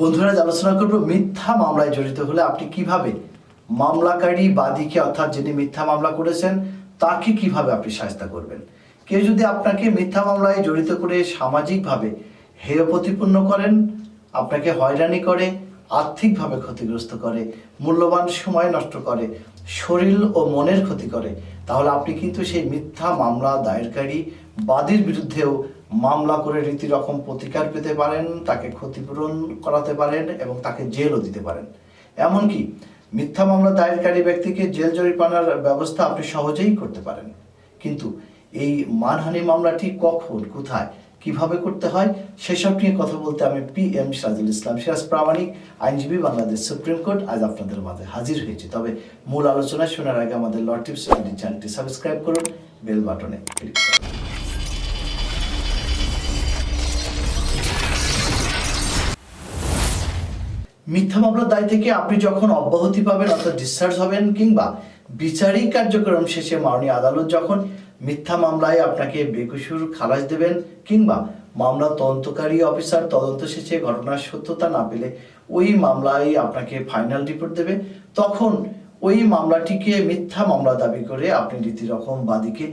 বন্ধুরা আলোচনা করব মিথ্যা মামলায় জড়িত হলে আপনি কীভাবে মামলাকারী বাদীকে, অর্থাৎ যিনি মিথ্যা মামলা করেছেন, তাকে কীভাবে আপনি সাহায্য করবেন? কেউ যদি আপনাকে মিথ্যা মামলায় জড়িত করে সামাজিকভাবে হেয় প্রতিপন্ন করেন, আপনাকে হয়রানি করে, আর্থিকভাবে ক্ষতিগ্রস্ত করে, মূল্যবান সময় নষ্ট করে, শরীর ও মনের ক্ষতি করে তাহলে আপনি কিন্তু সেই মিথ্যা মামলা দায়েরকারী বাদীর বিরুদ্ধেও মামলা করে রীতি রকম প্রতিকার পেতে পারেন, তাকে ক্ষতিপূরণ করাতে পারেন এবং তাকে জেলও দিতে পারেন। এমনকি মিথ্যা মামলা দায়েরকারী ব্যক্তিকে জেল জরিমানার ব্যবস্থা আপনি সহজেই করতে পারেন। কিন্তু এই মানহানি মামলাটি কখন, কোথায় কীভাবে করতে হয়, সেসব নিয়ে কথা বলতে আমি পি এম সিরাজুল ইসলাম সিরাজ প্রামাণিক, আইনজীবী, বাংলাদেশ সুপ্রিম কোর্ট আজ আপনাদের মাঝে হাজির হয়েছি। তবে মূল আলোচনা শোনার আগে আমাদের ল টিপস চ্যানেলটি সাবস্ক্রাইব করুন, বেল বাটনে ক্লিক করুন। মিথ্যা মামলার দায় থেকে আপনি যখন অব্যাহতি পাবেন অর্থাৎ ডিসচার্জ হবেন কিংবা বিচারিক কার্যক্রম শেষে মাননীয় আদালত যখন মিথ্যা মামলায় আপনাকে বেকসুর খালাস দেবেন কিংবা মামলা তদন্তকারী অফিসার তদন্ত শেষে ঘটনার সত্যতা না পেলে ওই মামলায় আপনাকে ফাইনাল রিপোর্ট দেবে। তখন ওই মামলাটিকে মিথ্যা মামলা দাবি করে আপনি রীতি রকম বাদীকে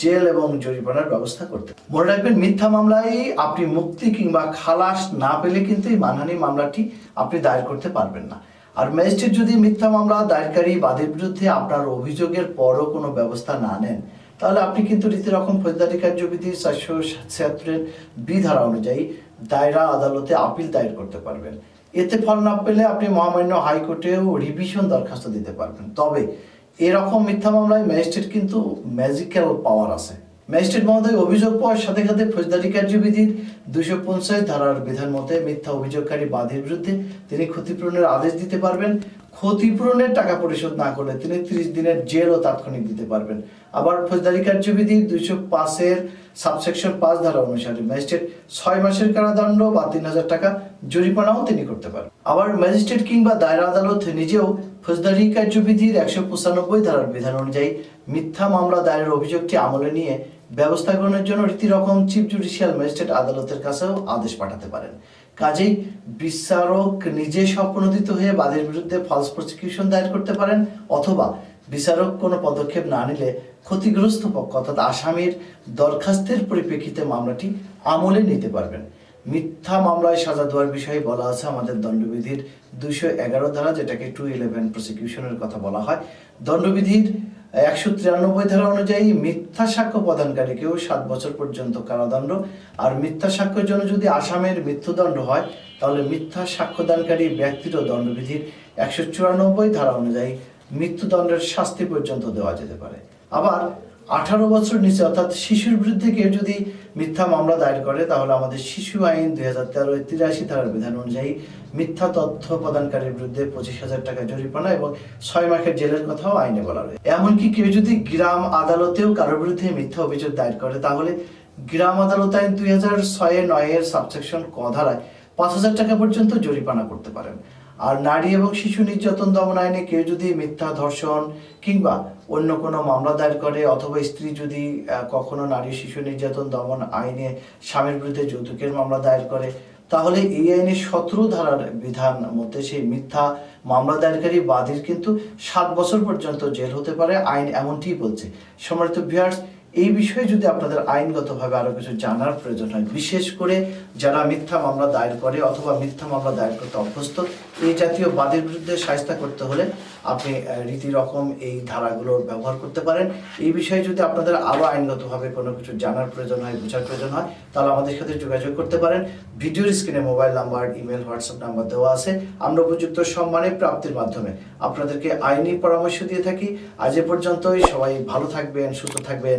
জেল এবং জরিমানার ব্যবস্থা করতে মনে রাখবেন, মিথ্যা মামলায় আপনি মুক্তি কিংবা খালাস না পেলে কিন্তু এই মানহানি মামলাটি আপনি দায়ের করতে পারবেন না। আর ম্যাজিস্ট্রেট যদি মিথ্যা মামলা দায়েরকারী বাদীর বিরুদ্ধে আপনার অভিযোগের পরও কোনো ব্যবস্থা না নেন তাহলে আপনি কিন্তু রীতি রকম ফৌজদারি কার্যবিধি চারশো ছিয়াত্তরের বি ধারা অনুযায়ী দায়রা আদালতে আপিল দায়ের করতে পারবেন। এতে ফল না পেলে আপনি মহামান্য হাইকোর্টেও রিভিশন দরখাস্ত দিতে পারবেন। তবে এরকম মিথ্যা মামলায় ম্যাজিস্ট্রেট কিন্তু ম্যাজিক্যাল পাওয়ার আছে। ম্যাজিস্ট্রেট মহোদয়, অভিযোগ পাওয়ার সাথে সাথে ফৌজদারি কার্যবিধির দুশো পঞ্চাশ ধারার বিধান মতে মিথ্যা অভিযোগকারী বাদীর বিরুদ্ধে তিনি ক্ষতিপূরণের আদেশ দিতে পারবেন। ক্ষতিপূরণের টাকা পরিশোধ না করলে তিনি ত্রিশ দিনের জেলও তাৎক্ষণিক দিতে পারবেন। আবার ফৌজদারি কার্যবিধি দুইশো পাঁচের সাবসেকশন পাঁচ ধারা অনুসারে ম্যাজিস্ট্রেট ছয় মাসের কারাদণ্ড বা তিন হাজার টাকা জরিমানাও তিনি করতে পারেন আবার ম্যাজিস্ট্রেট কিংবা দায়রা আদালত নিজেও ফৌজদারি কার্যবিধির একশো পঁচানব্বই ধারার বিধান অনুযায়ী মিথ্যা মামলা দায়ের অভিযোগটি আমলে নিয়ে ব্যবস্থা গ্রহণের জন্য রীতিরকম চিফ জুডিশিয়াল ম্যাজিস্ট্রেট আদালতের কাছেও আদেশ পাঠাতে পারেন। কাজেই বিচারক নিজে স্বপ্নদিত হয়ে বাদীর বিরুদ্ধে ফলস প্রসিকিউশন দায়ের করতে পারেন, অথবা বিচারক কোনো পদক্ষেপ না নিলে ক্ষতিগ্রস্ত পক্ষ অর্থাৎ আসামির দরখাস্তের পরিপ্রেক্ষিতে মামলাটি আমলে নিতে পারবেন। মিথ্যা মামলায় সাজা দেওয়ার বিষয়ে বলা আছে আমাদের দণ্ডবিধির দুইশো এগারো ধারা, যেটাকে টু ইলেভেন প্রসিকিউশনের কথা বলা হয়। দণ্ডবিধির একশো তিরানব্বই ধারা অনুযায়ী মিথ্যা সাক্ষ্য প্রদানকারীকেও সাত বছর পর্যন্ত কারাদণ্ড। আর মিথ্যা সাক্ষ্যের জন্য যদি আসামের মৃত্যুদণ্ড হয়, তাহলে মিথ্যা সাক্ষ্যদানকারী ব্যক্তিরও দণ্ডবিধির একশো চুরানব্বই ধারা অনুযায়ী মৃত্যুদণ্ডের শাস্তি পর্যন্ত দেওয়া যেতে পারে। আবার আঠারো বছর নিচে, অর্থাৎ শিশুর বিরুদ্ধে কেউ যদি মিথ্যা মামলা দায়ের করে, তাহলে আমাদের শিশু আইন দুই হাজার তেরো তিরাশি ধারার বিধান অনুযায়ী মিথ্যা তথ্য প্রদানকারীর বিরুদ্ধে পঁচিশ হাজার টাকা জরিমানা এবং ছয় মাসের জেলের কথাও আইনে বলা রয়েছে। এমনকি কেউ যদি গ্রাম আদালতেও কারোর বিরুদ্ধে মিথ্যা অভিযোগ দায়ের করে, তাহলে গ্রাম আদালত আইন দুই হাজার ছয়ে নয়ের সাবসেকশন ক ধারায় পাঁচ হাজার টাকা পর্যন্ত জরিমানা করতে পারেন। আর নারী এবং শিশু নির্যাতন দমন আইনে কেউ যদি মিথ্যা ধর্ষণ কিংবা অন্য কোনো মামলা দায়ের করে অথবা স্ত্রী যদি কখনো নারী শিশু নির্যাতন দমন আইনে স্বামীর বিরুদ্ধে যৌতুকের মামলা দায়ের করে, তাহলে এই আইনের সতেরো ধারার বিধান মধ্যে সেই মিথ্যা মামলা দায়েরকারী বাদীর কিন্তু সাত বছর পর্যন্ত জেল হতে পারে। আইন এমনটিই বলছে। সম্মানিত ভিউয়ার্স এই বিষয়ে যদি আপনাদের আইনগতভাবে আরও কিছু জানার প্রয়োজন হয় বিশেষ করে যারা মিথ্যা মামলা দায়ের করে অথবা মিথ্যা মামলা দায়ের করতে অভ্যস্ত এই জাতীয় বাদের বিরুদ্ধে সাহিস্তা করতে হলে আপনি আহ, রীতি রকম এই ধারাগুলোর ব্যবহার করতে পারেন। এই বিষয়ে যদি আপনাদের আরও আইনগতভাবে কোনো কিছু জানার প্রয়োজন হয় বোঝার প্রয়োজন হয় তাহলে আমাদের সাথে যোগাযোগ করতে পারেন। ভিডিওর স্ক্রিনে mobile number email WhatsApp number দেওয়া আছে। আমরা উপযুক্ত সম্মানে প্রাপ্তির মাধ্যমে আপনাদেরকে আইনি পরামর্শ দিয়ে থাকি। আজ এ পর্যন্তই। সবাই ভালো থাকবেন সুস্থ থাকবেন।